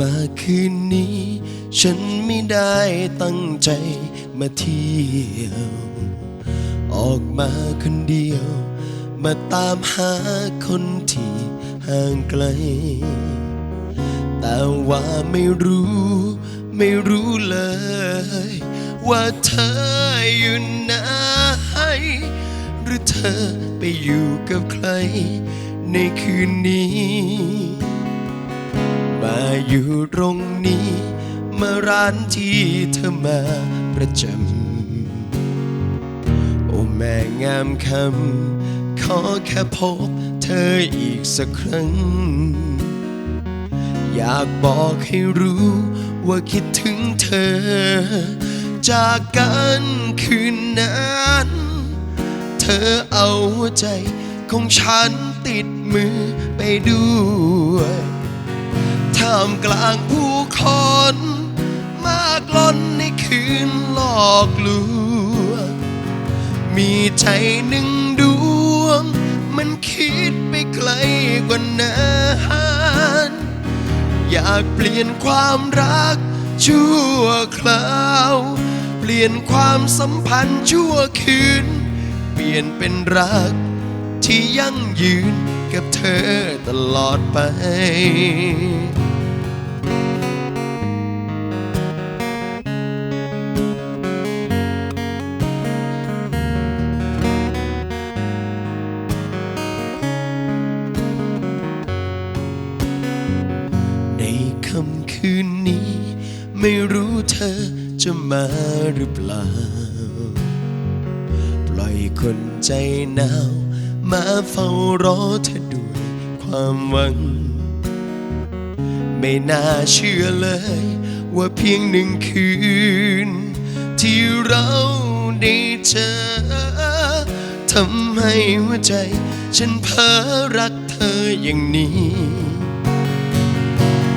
มาคืนนี้ ฉันไม่ได้ตั้งใจมาเที่ยว ออกมาคนเดียว มาตามหาคนที่ห่างไกล แต่ว่าไม่รู้ ไม่รู้เลย ว่าเธออยู่ไหนหรือเธอไปอยู่กับใครในคืนนี้ อยู่ตรงนี้มาร้านที่เธอมาประจำ โอ้แม่งามคำ ขอแค่พบเธออีกสักครั้ง อยากบอกให้รู้ว่าคิดถึงเธอ จากกันคืนนั้น เธอเอาหัวใจของฉันติดมือไปด้วย ท่ามกลางผู้คนมากล้นในคืนหลอกลวงมีใจหนึ่งดวง มันคิดไปไกลกว่านั้นอยากเปลี่ยนความรักชั่วคราว เปลี่ยนความสัมพันธ์ชั่วคืน เปลี่ยนเป็นรักที่ยั่งยืนกับเธอตลอดไป คืนนี้ ไม่รู้เธอจะมาหรือเปล่า ปล่อยคนใจหนาว มาเฝ้ารอเธอด้วยความหวัง ไม่น่าเชื่อเลย ว่าเพียงหนึ่งคืน ที่เราได้เจอทำให้หัวใจ ฉันเพ้อรักเธออย่างนี้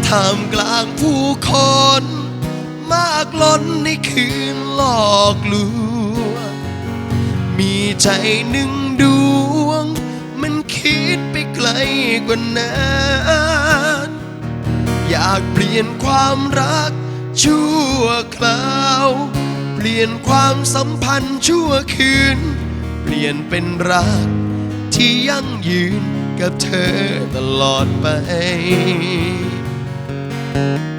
ท่ามกลางผู้คน มากล้นในคืนหลอกลวงมีใจหนึ่งดวง มันคิดไปไกลกว่านั้นอยากเปลี่ยนความรักชั่วคราว เปลี่ยนความสัมพันธ์ชั่วคืน เปลี่ยนเป็นรักที่ยั่งยืนกับเธอตลอดไป Thank you.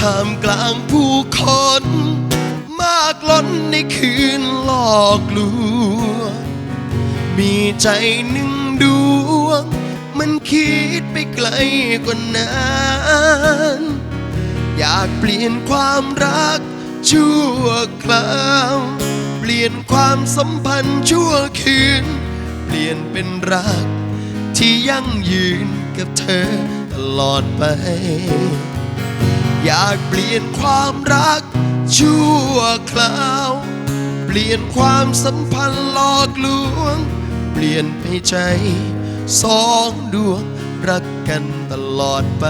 ท่ามกลางผู้คน มากล้นในคืนหลอกลวงมีใจหนึ่งดวง มันคิดไปไกลกว่านั้นอยากเปลี่ยนความรักชั่วคราว เปลี่ยนความสัมพันธ์ชั่วคืน เปลี่ยนเป็นรักที่ยั่งยืนกับเธอตลอดไป อยากเปลี่ยนความรัก ชั่วคราว เปลี่ยนความสัมพันธ์หลอกลวง เปลี่ยนให้ใจสองดวงรักกันตลอดไป